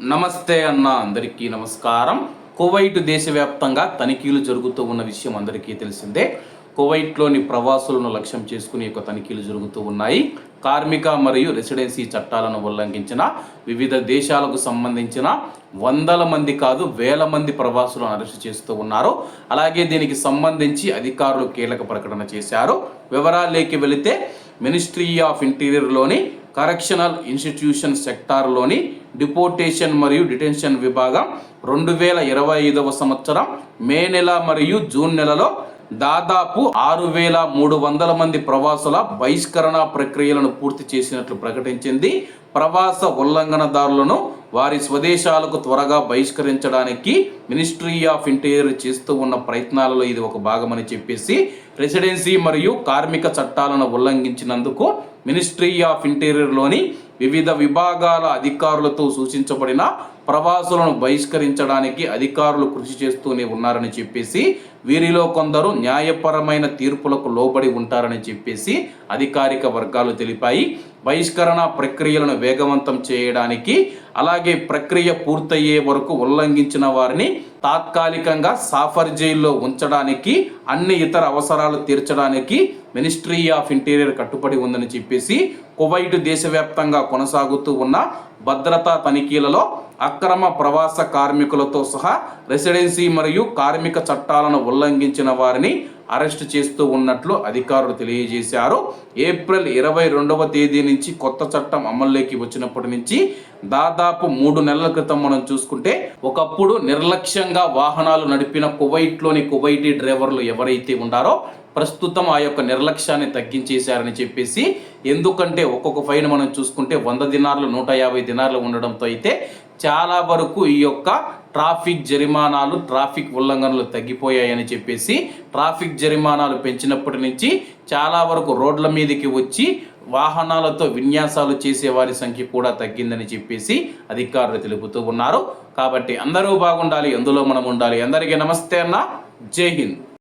నమస్తే అన్న అందరికీ నమస్కారం. కువైట్ దేశవ్యాప్తంగా తనిఖీలు జరుగుతూ ఉన్న విషయం అందరికీ తెలిసిందే. కువైట్లోని ప్రవాసులను లక్ష్యం చేసుకుని యొక్క తనిఖీలు జరుగుతూ ఉన్నాయి. కార్మిక మరియు రెసిడెన్సీ చట్టాలను ఉల్లంఘించిన వివిధ దేశాలకు సంబంధించిన వందల మంది కాదు వేల మంది ప్రవాసులను అరెస్ట్ చేస్తూ ఉన్నారు. అలాగే దీనికి సంబంధించి అధికారులు కీలక ప్రకటన చేశారు. వివరాలేకి వెళితే మినిస్ట్రీ ఆఫ్ ఇంటీరియర్లోని కరెక్షనల్ ఇన్స్టిట్యూషన్ సెక్టార్లోని డిపోర్టేషన్ మరియు డిటెన్షన్ విభాగం రెండు వేల ఇరవై ఐదవ సంవత్సరం మే నెల మరియు జూన్ నెలలో దాదాపు ఆరు వేల మూడు వందల మంది ప్రవాసుల బహిష్కరణ ప్రక్రియలను పూర్తి చేసినట్లు ప్రకటించింది. ప్రవాస ఉల్లంఘనదారులను వారి స్వదేశాలకు త్వరగా బహిష్కరించడానికి మినిస్ట్రీ ఆఫ్ ఇంటీరియర్ చేస్తూ ఉన్న ప్రయత్నాలలో ఇది ఒక భాగమని చెప్పేసి రెసిడెన్సీ మరియు కార్మిక చట్టాలను ఉల్లంఘించినందుకు మినిస్ట్రీ ఆఫ్ ఇంటీరియర్లోని వివిధ విభాగాల అధికారులతో సూచించబడిన ప్రవాసులను బహిష్కరించడానికి అధికారులు కృషి చేస్తూనే ఉన్నారని చెప్పేసి వీరిలో కొందరు న్యాయపరమైన తీర్పులకు లోబడి ఉంటారని చెప్పేసి అధికారిక వర్గాలు తెలిపాయి. బహిష్కరణ ప్రక్రియలను వేగవంతం చేయడానికి అలాగే ప్రక్రియ పూర్తయ్యే వరకు ఉల్లంఘించిన వారిని తాత్కాలికంగా సాఫర్ జైల్లో ఉంచడానికి అన్ని ఇతర అవసరాలు తీర్చడానికి మినిస్ట్రీ ఆఫ్ ఇంటీరియర్ కట్టుబడి ఉందని చెప్పేసి కువైట్ దేశవ్యాప్తంగా కొనసాగుతూ ఉన్న భద్రతా తనిఖీలలో అక్రమ ప్రవాస కార్మికులతో సహా రెసిడెన్సీ మరియు కార్మిక చట్టాలను ఉల్లంఘించిన వారిని అరెస్ట్ చేస్తూ ఉన్నట్లు అధికారులు తెలియజేశారు. ఏప్రిల్ ఇరవై రెండవ తేదీ నుంచి కొత్త చట్టం అమల్లోకి వచ్చినప్పటి నుంచి దాదాపు మూడు నెలల క్రితం మనం చూసుకుంటే ఒకప్పుడు నిర్లక్ష్యంగా వాహనాలు నడిపిన కువైట్లోని కువైటీ డ్రైవర్లు ఎవరైతే ఉన్నారో ప్రస్తుతం ఆ యొక్క నిర్లక్ష్యాన్ని తగ్గించేశారని చెప్పేసి ఎందుకంటే ఒక్కొక్క ఫైన్ మనం చూసుకుంటే వంద దినార్లు నూట యాభై దినార్లు ఉండడంతో అయితే చాలా వరకు ఈ యొక్క ట్రాఫిక్ జరిమానాలు ట్రాఫిక్ ఉల్లంఘనలు తగ్గిపోయాయని చెప్పేసి ట్రాఫిక్ జరిమానాలు పెంచినప్పటి నుంచి చాలా వరకు రోడ్ల మీదకి వచ్చి వాహనాలతో విన్యాసాలు చేసే వారి సంఖ్య కూడా తగ్గిందని చెప్పేసి అధికారులు తెలుపుతూ ఉన్నారు. కాబట్టి అందరూ బాగుండాలి ఎందులో మనం ఉండాలి. అందరికీ నమస్తే అన్న. జై హింద్.